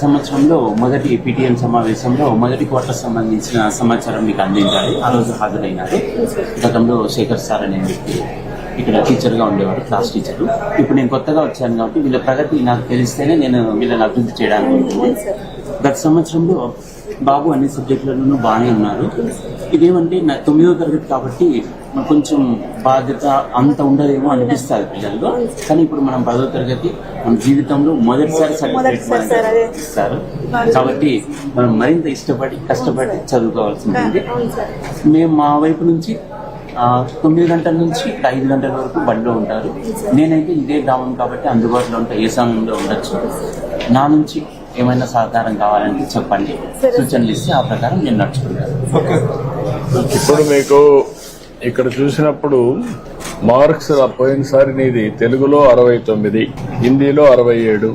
సంవత్సరంలో మొదటి పిటిఎం సమావేశంలో మొదటి క్వార్టర్ సంబంధించిన సమాచారం మీకు అందించాలి. ఆ రోజు హాజరైనారు. గతంలో శేఖర్ సార్ అనే వ్యక్తి ఇక్కడ టీచర్గా ఉండేవారు క్లాస్ టీచర్. ఇప్పుడు నేను కొత్తగా వచ్చాను కాబట్టి వీళ్ళ ప్రగతి నాకు తెలిస్తేనే నేను వీళ్ళని అభివృద్ధి చేయడానికి గత సంవత్సరంలో బాబు అన్ని సబ్జెక్టులలోనూ బాగానే ఉన్నారు. ఇదేమంటే నా తొమ్మిదో తరగతి కాబట్టి కొంచెం బాధ్యత అంత ఉండదేమో అనిపిస్తుంది పిల్లల్లో. కానీ ఇప్పుడు మనం పదో తరగతి మన జీవితంలో మొదటిసారి సర్టిఫికేట్. ఇస్తారు. కాబట్టి మనం మరింత ఇష్టపడి కష్టపడి చదువుకోవాల్సి ఉంటుంది అవును సార్. మేము మా వైపు నుంచి తొమ్మిది గంటల నుంచి ఐదు గంటల వరకు బండిలో ఉంటారు. నేనైతే ఇదే గ్రామం కాబట్టి అందుబాటులో ఉంటా ఏ సమయంలో ఉండొచ్చు. నా నుంచి ఏమైనా సహకారం కావాలంటే చెప్పండి. సూచనలు ఇస్తే ఆ ప్రకారం నేను నడుచుకుంటాను. ఇప్పుడు మీకు ఇక్కడ చూసినప్పుడు మార్క్స్ పోయినసారి నీది తెలుగులో అరవై తొమ్మిది హిందీలో అరవై ఏడు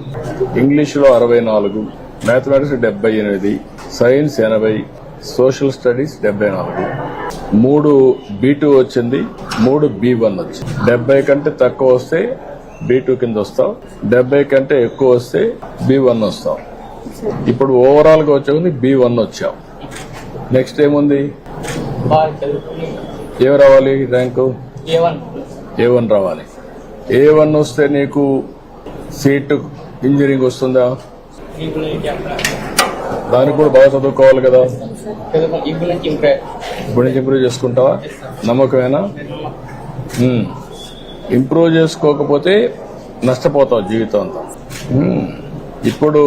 ఇంగ్లీష్లో అరవై నాలుగు మ్యాథమెటిక్స్ డెబ్బై ఎనిమిది సైన్స్ ఎనభై సోషల్ స్టడీస్ డెబ్బై నాలుగు. మూడు బీ టూ వచ్చింది మూడు బి వన్ వచ్చింది. డెబ్బై కంటే తక్కువ వస్తే బీ టూ కింద వస్తావు డెబ్బై కంటే ఎక్కువ వస్తే బి వన్ వస్తావు. ఇప్పుడు ఓవరాల్గా వచ్చే బి వన్ వచ్చావు నెక్స్ట్ ఏముంది? ఏం రావాలి ర్యాంకు ఏ వన్ రావాలి. ఏ వన్ వస్తే నీకు సీట్ ఇంజనీరింగ్ వస్తుందా? దానికి కూడా బాగా చదువుకోవాలి కదా. ఇప్పుడు నుంచి ఇంప్రూవ్ చేసుకుంటావా? నమ్మకమేనా. ఇంప్రూవ్ చేసుకోకపోతే నష్టపోతావు జీవితం అంతా. ఇప్పుడు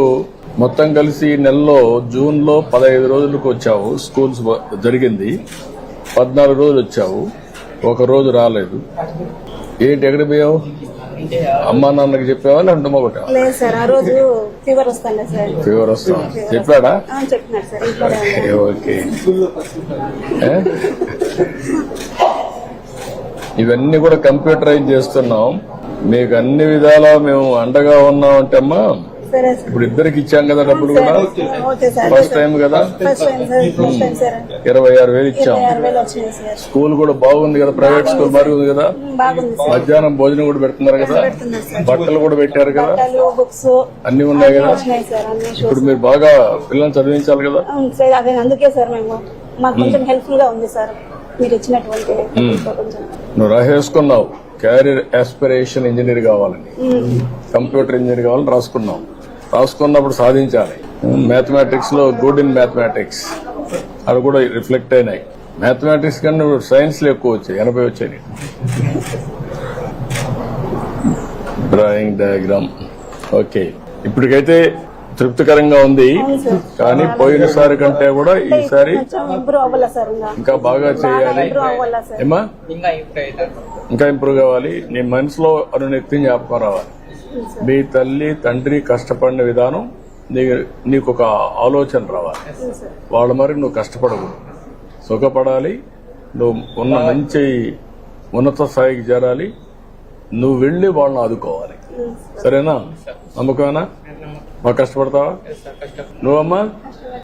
మొత్తం కలిసి నెలలో జూన్లో పదహైదు రోజులకు వచ్చావు. స్కూల్స్ జరిగింది. పద్నాలుగు రోజులు వచ్చావు. ఒక రోజు రాలేదు. ఏంటి ఎక్కడ పోయావు? అమ్మా నాన్నకి చెప్పావా లేదంటే రోజు ఫీవర్ వస్తాం. చెప్పాడా? ఓకే? ఇవన్నీ కూడా కంప్యూటరైజ్ చేస్తున్నాం. మీకు అన్ని విధాలా మేము అండగా ఉన్నాం అంటే అమ్మా ఇప్పుడు ఇద్దరికి ఇచ్చాం కదా డబ్బులు కూడా. ఫస్ట్ టైం కదా? సార్ ఇరవై ఆరు వేలు ఇచ్చాం. స్కూల్ కూడా బాగుంది కదా ప్రైవేట్ స్కూల్ బాగుంది కదా? సార్. మధ్యాహ్నం భోజనం కూడా పెడుతున్నారు కదా? బట్టలు కూడా పెట్టారు కదా? అన్ని ఉన్నాయి కదా? ఇప్పుడు మీరు బాగా పిల్లల్ని చదివించాలి కదా? అందుకే సార్ మేము. మాకు కొంచెం హెల్ప్ఫుల్గా ఉంది సార్. మీరు ఇచ్చినటువంటి కొంచెం. నువ్వు రాసేసుకున్నావు. క్యారియర్ ఆస్పిరేషన్ ఇంజనీర్ కావాలని. కంప్యూటర్ ఇంజనీర్ కావాలని రాసుకున్నావు. రాసుకున్నప్పుడు సాధించాలి. మ్యాథమెటిక్స్లో గుడ్ ఇన్ మ్యాథమెటిక్స్ అవి కూడా రిఫ్లెక్ట్ అయినాయి. మ్యాథమెటిక్స్ కన్నా సైన్స్లో ఎక్కువ వచ్చాయి. ఎనభై వచ్చాయి డ్రాయింగ్ డయాగ్రామ్ ఓకే ఇప్పటికైతే తృప్తికరంగా ఉంది. కానీ పోయినసారి కంటే కూడా ఈసారి ఇంకా? బాగా చేయాలి. ఇంప్రూవ్ అవ్వాలా సార్? ఏమా ఇంకా ఇంప్రూవ్ అవుతారు. ఇంకా ఇంప్రూవ్ కావాలి. నీ మనసులో అనునిత్యం జ్ఞాపకం రావాలి. మీ తల్లి తండ్రి కష్టపడిన విధానం నీ నీకు ఒక ఆలోచన రావాలి. వాళ్ళ మరి నువ్వు కష్టపడకూడదు సుఖపడాలి. నువ్వు ఉన్న మంచి ఉన్నత స్థాయికి చేరాలి. నువ్వు వెళ్ళి వాళ్ళని ఆదుకోవాలి. సరేనా? నమ్మకమేనా? బాగా కష్టపడతావా? నువ్వమ్మా?